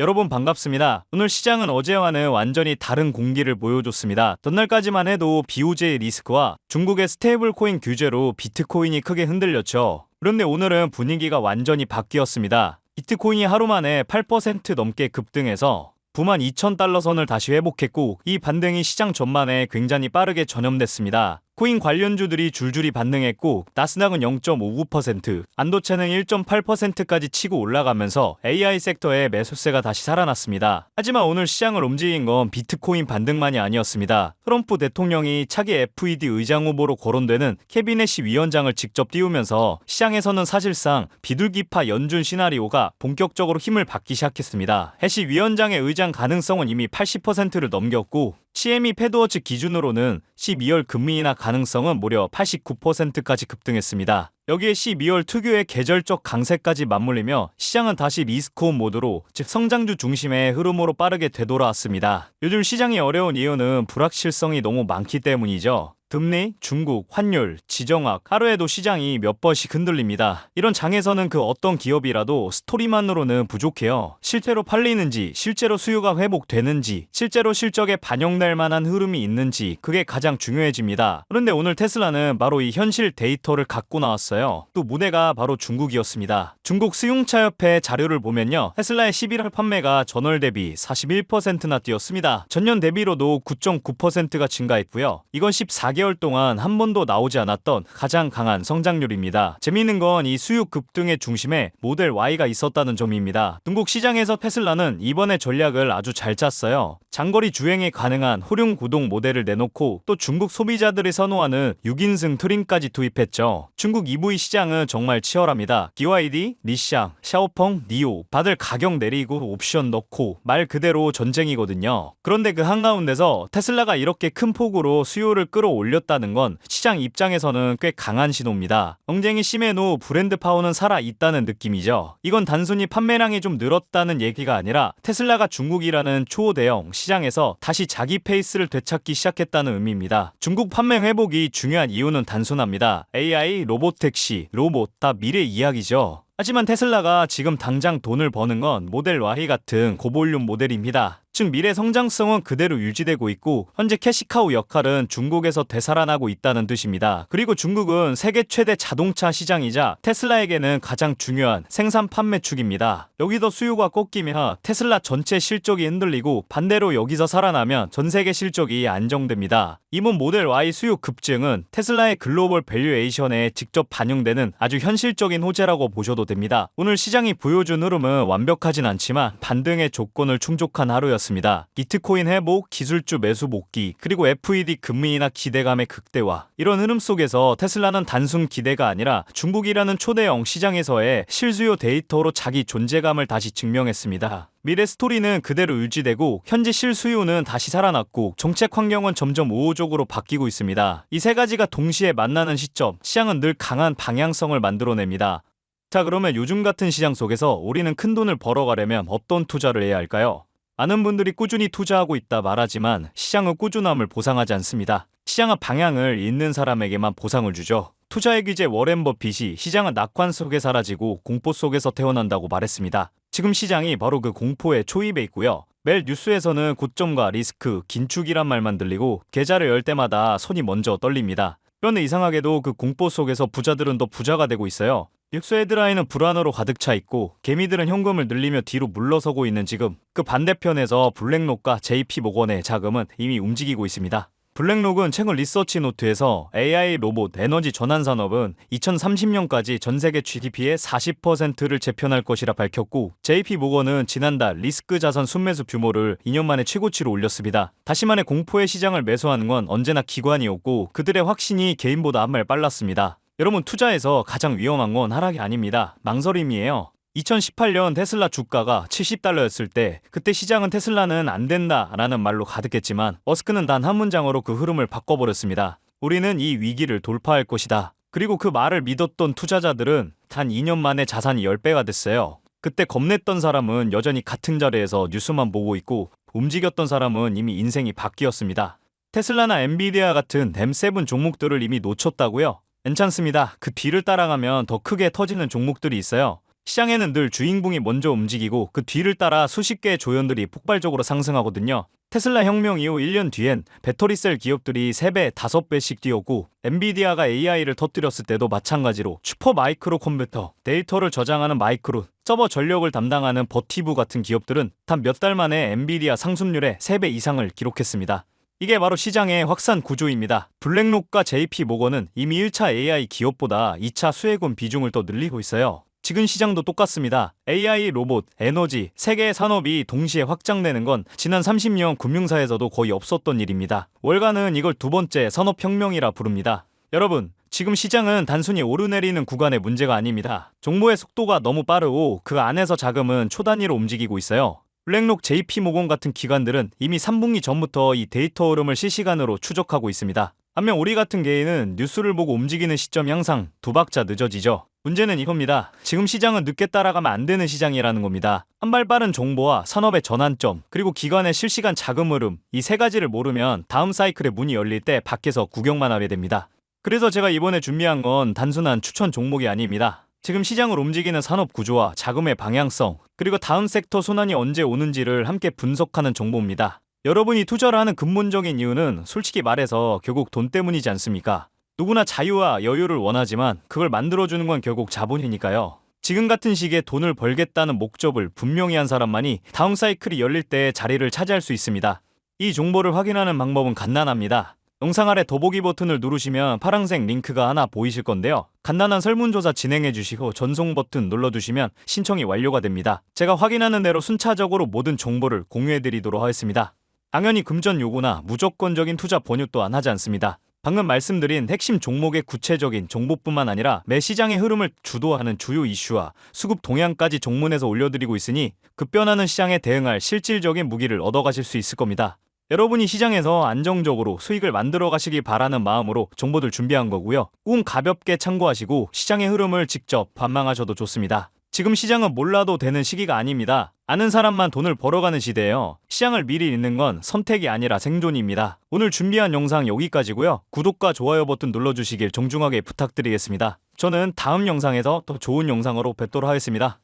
여러분 반갑습니다. 오늘 시장은 어제와는 완전히 다른 공기를 보여줬습니다. 전날까지만 해도 BOJ 리스크와 중국의 스테이블 코인 규제로 비트코인이 크게 흔들렸죠. 그런데 오늘은 분위기가 완전히 바뀌었습니다. 비트코인이 하루 만에 8% 넘게 급등해서 9만 2천 달러 선을 다시 회복했고 이 반등이 시장 전반에 굉장히 빠르게 전염됐습니다. 코인 관련주들이 줄줄이 반등했고 나스닥은 0.59%, 안도체는 1.8%까지 치고 올라가면서 AI 섹터의 매수세가 다시 살아났습니다. 하지만 오늘 시장을 움직인 건 비트코인 반등만이 아니었습니다. 트럼프 대통령이 차기 FED 의장 후보로 거론되는 캐비넷시 위원장을 직접 띄우면서 시장에서는 사실상 비둘기파 연준 시나리오가 본격적으로 힘을 받기 시작했습니다. 해시 위원장의 의장 가능성은 이미 80%를 넘겼고 CME 패드워치 기준으로는 12월 금리 인하 가능성은 무려 89%까지 급등했습니다. 여기에 12월 특유의 계절적 강세까지 맞물리며 시장은 다시 리스크온 모드로 즉 성장주 중심의 흐름으로 빠르게 되돌아왔습니다. 요즘 시장이 어려운 이유는 불확실성이 너무 많기 때문이죠. 금리, 중국, 환율, 지정학, 하루에도 시장이 몇 번씩 흔들립니다. 이런 장에서는 그 어떤 기업이라도 스토리만으로는 부족해요. 실제로 팔리는지, 실제로 수요가 회복되는지, 실제로 실적에 반영될 만한 흐름이 있는지, 그게 가장 중요해집니다. 그런데 오늘 테슬라는 바로 이 현실 데이터를 갖고 나왔어요. 또 무대가 바로 중국이었습니다. 중국 수용차협회 자료를 보면요. 테슬라의 11월 판매가 전월 대비 41%나 뛰었습니다. 전년 대비로도 9.9%가 증가했고요. 이건 14개 4개월 동안 한 번도 나오지 않았던 가장 강한 성장률입니다. 재미있는 건 이 수요 급등의 중심에 모델 Y가 있었다는 점입니다. 중국 시장에서 테슬라는 이번에 전략을 아주 잘 짰어요. 장거리 주행에 가능한 호륜 구동 모델을 내놓고 또 중국 소비자들이 선호하는 6인승 트림까지 도입했죠. 중국 EV 시장은 정말 치열합니다. BYD, 리샹, 샤오펑, 니오 다들 가격 내리고 옵션 넣고 말 그대로 전쟁이거든요. 그런데 그 한가운데서 테슬라가 이렇게 큰 폭으로 수요를 끌어올 렸다는 건 시장 입장에서는 꽤 강한 신호입니다. 경쟁이 심해도 브랜드 파워는 살아 있다는 느낌이죠. 이건 단순히 판매량이 좀 늘었다는 얘기가 아니라 테슬라가 중국이라는 초대형 시장에서 다시 자기 페이스를 되찾기 시작했다는 의미입니다. 중국 판매 회복이 중요한 이유는 단순합니다. AI, 로보택시, 로봇 다 미래 이야기죠. 하지만 테슬라가 지금 당장 돈을 버는 건 모델 Y 같은 고볼륨 모델입니다. 즉 미래 성장성은 그대로 유지되고 있고 현재 캐시카우 역할은 중국에서 되살아나고 있다는 뜻입니다. 그리고 중국은 세계 최대 자동차 시장이자 테슬라에게는 가장 중요한 생산 판매축입니다. 여기서 수요가 꺾이면 테슬라 전체 실적이 흔들리고 반대로 여기서 살아나면 전 세계 실적이 안정됩니다. 이번 모델 Y 수요 급증은 테슬라의 글로벌 밸류에이션에 직접 반영되는 아주 현실적인 호재라고 보셔도 됩니다. 오늘 시장이 보여준 흐름은 완벽하진 않지만 반등의 조건을 충족한 하루였습니다. 있었습니다. 비트코인 회복, 기술주 매수 복귀, 그리고 FED 금리 인하 기대감의 극대화. 이런 흐름 속에서 테슬라는 단순 기대가 아니라 중국이라는 초대형 시장에서의 실수요 데이터로 자기 존재감을 다시 증명했습니다. 미래 스토리는 그대로 유지되고 현재 실수요는 다시 살아났고 정책 환경은 점점 우호적으로 바뀌고 있습니다. 이 세 가지가 동시에 만나는 시점, 시장은 늘 강한 방향성을 만들어냅니다. 자 그러면 요즘 같은 시장 속에서 우리는 큰 돈을 벌어가려면 어떤 투자를 해야 할까요? 많은 분들이 꾸준히 투자하고 있다 말하지만 시장은 꾸준함을 보상하지 않습니다. 시장은 방향을 잃는 사람에게만 보상을 주죠. 투자의 기재 워렌 버핏이 시장은 낙관 속에 사라지고 공포 속에서 태어난다고 말했습니다. 지금 시장이 바로 그 공포의 초입에 있고요. 매일 뉴스에서는 고점과 리스크, 긴축이란 말만 들리고 계좌를 열 때마다 손이 먼저 떨립니다. 그런데 이상하게도 그 공포 속에서 부자들은 더 부자가 되고 있어요. 육수 헤드라인은 불안으로 가득 차 있고 개미들은 현금을 늘리며 뒤로 물러서고 있는 지금 그 반대편에서 블랙록과 JP모건의 자금은 이미 움직이고 있습니다. 블랙록은 최근 리서치 노트에서 AI 로봇 에너지 전환 산업은 2030년까지 전 세계 GDP의 40%를 재편할 것이라 밝혔고 JP 모건은 지난달 리스크 자산 순매수 규모를 2년 만에 최고치로 올렸습니다. 다시 말해 공포의 시장을 매수하는 건 언제나 기관이었고 그들의 확신이 개인보다 한 발 빨랐습니다. 여러분 투자에서 가장 위험한 건 하락이 아닙니다. 망설임이에요. 2018년 테슬라 주가가 70달러였을 때 그때 시장은 테슬라는 안 된다 라는 말로 가득했지만 머스크는 단 한 문장으로 그 흐름을 바꿔버렸습니다. 우리는 이 위기를 돌파할 것이다. 그리고 그 말을 믿었던 투자자들은 단 2년 만에 자산이 10배가 됐어요. 그때 겁냈던 사람은 여전히 같은 자리에서 뉴스만 보고 있고 움직였던 사람은 이미 인생이 바뀌었습니다. 테슬라나 엔비디아 같은 M7 종목들을 이미 놓쳤다고요? 괜찮습니다. 그 뒤를 따라가면 더 크게 터지는 종목들이 있어요. 시장에는 늘 주인공이 먼저 움직이고 그 뒤를 따라 수십 개의 조연들이 폭발적으로 상승하거든요. 테슬라 혁명 이후 1년 뒤엔 배터리셀 기업들이 3배, 5배씩 뛰었고 엔비디아가 AI를 터뜨렸을 때도 마찬가지로 슈퍼 마이크로 컴퓨터, 데이터를 저장하는 마이크론, 서버 전력을 담당하는 버티브 같은 기업들은 단 몇 달 만에 엔비디아 상승률의 3배 이상을 기록했습니다. 이게 바로 시장의 확산 구조입니다. 블랙록과 JP 모건은 이미 1차 AI 기업보다 2차 수혜군 비중을 더 늘리고 있어요. 지금 시장도 똑같습니다. AI, 로봇, 에너지, 세 개의 산업이 동시에 확장되는 건 지난 30년 금융사에서도 거의 없었던 일입니다. 월가는 이걸 두 번째 산업혁명이라 부릅니다. 여러분, 지금 시장은 단순히 오르내리는 구간의 문제가 아닙니다. 정보의 속도가 너무 빠르고 그 안에서 자금은 초단위로 움직이고 있어요. 블랙록 JP모건 같은 기관들은 이미 3분기 전부터 이 데이터 흐름을 실시간으로 추적하고 있습니다. 반면 우리 같은 개인은 뉴스를 보고 움직이는 시점이 항상 두 박자 늦어지죠. 문제는 이겁니다. 지금 시장은 늦게 따라가면 안 되는 시장이라는 겁니다. 한 발 빠른 정보와 산업의 전환점, 그리고 기관의 실시간 자금 흐름, 이 세 가지를 모르면 다음 사이클의 문이 열릴 때 밖에서 구경만 하게 됩니다. 그래서 제가 이번에 준비한 건 단순한 추천 종목이 아닙니다. 지금 시장을 움직이는 산업 구조와 자금의 방향성, 그리고 다음 섹터 순환이 언제 오는지를 함께 분석하는 정보입니다. 여러분이 투자를 하는 근본적인 이유는 솔직히 말해서 결국 돈 때문이지 않습니까? 누구나 자유와 여유를 원하지만 그걸 만들어주는 건 결국 자본이니까요. 지금 같은 시기에 돈을 벌겠다는 목적을 분명히 한 사람만이 다음 사이클이 열릴 때 자리를 차지할 수 있습니다. 이 정보를 확인하는 방법은 간단합니다. 영상 아래 더보기 버튼을 누르시면 파란색 링크가 하나 보이실 건데요. 간단한 설문조사 진행해 주시고 전송 버튼 눌러주시면 신청이 완료가 됩니다. 제가 확인하는 대로 순차적으로 모든 정보를 공유해 드리도록 하겠습니다. 당연히 금전 요구나 무조건적인 투자 권유 또한 하지 않습니다. 방금 말씀드린 핵심 종목의 구체적인 정보뿐만 아니라 매 시장의 흐름을 주도하는 주요 이슈와 수급 동향까지 종문에서 올려드리고 있으니 급변하는 시장에 대응할 실질적인 무기를 얻어가실 수 있을 겁니다. 여러분이 시장에서 안정적으로 수익을 만들어 가시길 바라는 마음으로 정보들 준비한 거고요. 꿈 가볍게 참고하시고 시장의 흐름을 직접 관망하셔도 좋습니다. 지금 시장은 몰라도 되는 시기가 아닙니다. 아는 사람만 돈을 벌어가는 시대예요. 시장을 미리 읽는 건 선택이 아니라 생존입니다. 오늘 준비한 영상 여기까지고요. 구독과 좋아요 버튼 눌러주시길 정중하게 부탁드리겠습니다. 저는 다음 영상에서 더 좋은 영상으로 뵙도록 하겠습니다.